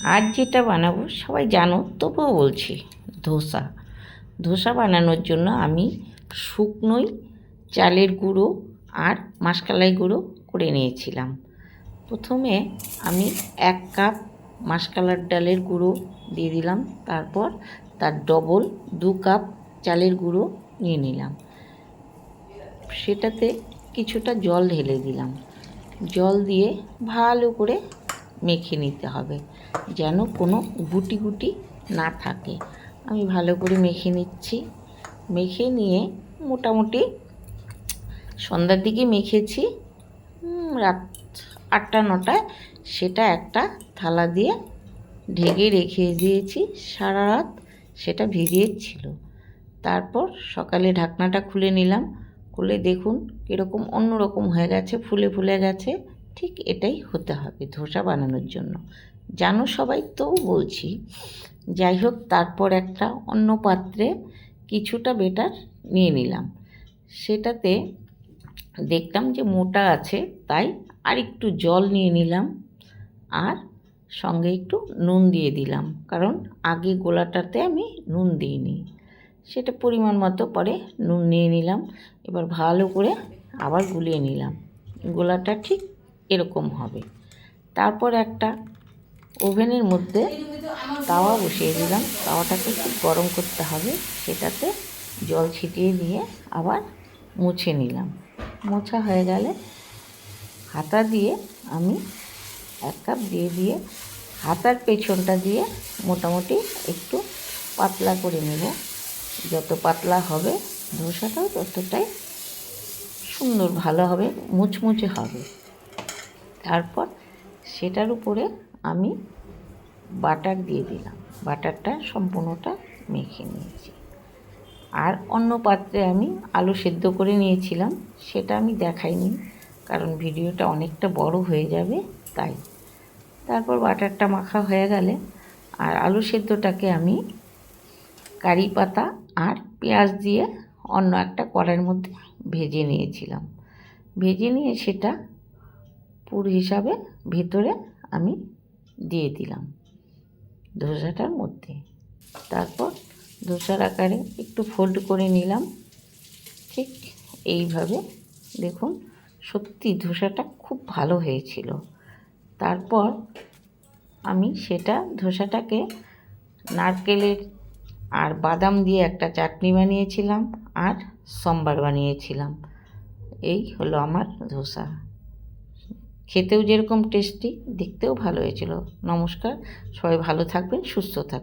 আর যেটা বানাবো সবাই জানো, তবুও বলছি, ধোসা। ধোসা বানানোর জন্য আমি শুকনোই চালের গুঁড়ো আর মাসকালাই গুঁড়ো করে নিয়েছিলাম। প্রথমে আমি এক কাপ মাসকালার ডালের গুঁড়ো দিয়ে দিলাম, তারপর তার ডবল দু কাপ চালের গুঁড়ো নিয়ে নিলাম। সেটাতে কিছুটা জল ঢেলে দিলাম। জল দিয়ে ভালো করে মেখে নিতে হবে, যেন কোনো গুটি গুটি না থাকে। আমি ভালো করে মেখে নিচ্ছি। মেখে নিয়ে মোটামুটি সন্ধ্যার দিকে মেখেছি। রাত আটটা নটায় সেটা একটা থালা দিয়ে ঢেকে রেখে দিয়েছি। সারা রাত সেটা ভিজিয়ে ছিল। তারপর সকালে ঢাকনাটা খুলে নিলাম। খুলে দেখুন কীরকম অন্যরকম হয়ে গেছে, ফুলে ফুলে গেছে। ঠিক এটাই হতে হবে ধোসা বানানোর জন্য। জানো সবাই তো বলছি, যাই হোক, তারপর একটা অন্য পাত্রে কিছুটা বেটার নিয়ে নিলাম। সেটাতে দেখলাম যে মোটা আছে, তাই আর একটু জল নিয়ে নিলাম আর সঙ্গে একটু নুন দিয়ে দিলাম। কারণ আগে গোলাটাতে আমি নুন দিইনি। সেটা পরিমাণ মতো পরে নুন নিয়ে নিলাম। এবার ভালো করে আবার গুলিয়ে নিলাম। গোলাটা ঠিক এরকম হবে। তারপর একটা ওভেনের মধ্যে তাওয়া বসিয়ে দিলাম। তাওয়াটাকে খুব গরম করতে হবে। সেটাতে জল ছিটিয়ে দিয়ে আবার মুছে নিলাম। মোছা হয়ে গেলে হাতা দিয়ে আমি এক কাপ দিয়ে দিয়ে হাতার পেছনটা দিয়ে মোটামুটি একটু পাতলা করে নেব। যত পাতলা হবে, ধোসাটাও ততটাই সুন্দর ভালো হবে, মুচমুচে হবে। তারপর সেটার উপরে আমি বাটার দিয়ে দিলাম। বাটারটা সম্পূর্ণটা মেখে নিয়েছি। আর অন্য পাত্রে আমি আলু সেদ্ধ করে নিয়েছিলাম, সেটা আমি দেখাইনি, কারণ ভিডিওটা অনেকটা বড় হয়ে যাবে, তাই। তারপর বাটারটা মাখা হয়ে গেলে আর আলু সেদ্ধটাকে আমি কারি পাতা আর পেঁয়াজ দিয়ে অন্য একটা কড়াইয়ের মধ্যে ভেজে নিয়েছিলাম। ভেজে নিয়ে সেটা পুর হিসাবে ভেতরে আমি দিয়ে দিলাম ধোসাটার মধ্যে। তারপর ধোসার আকারে একটু ফোল্ড করে নিলাম। ঠিক এইভাবে দেখুন সত্যি ধোসাটা খুব ভালো হয়েছিল। তারপর আমি সেটা ধোসাটাকে নারকেলের আর বাদাম দিয়ে একটা চাটনি বানিয়েছিলাম আর সম্বার বানিয়েছিলাম। এই হলো আমার ধোসা। খেতেও যেরকম টেস্টি দেখতেও ভালো হয়েছিল। নমস্কার সবাই ভালো থাকবেন সুস্থ থাকবেন।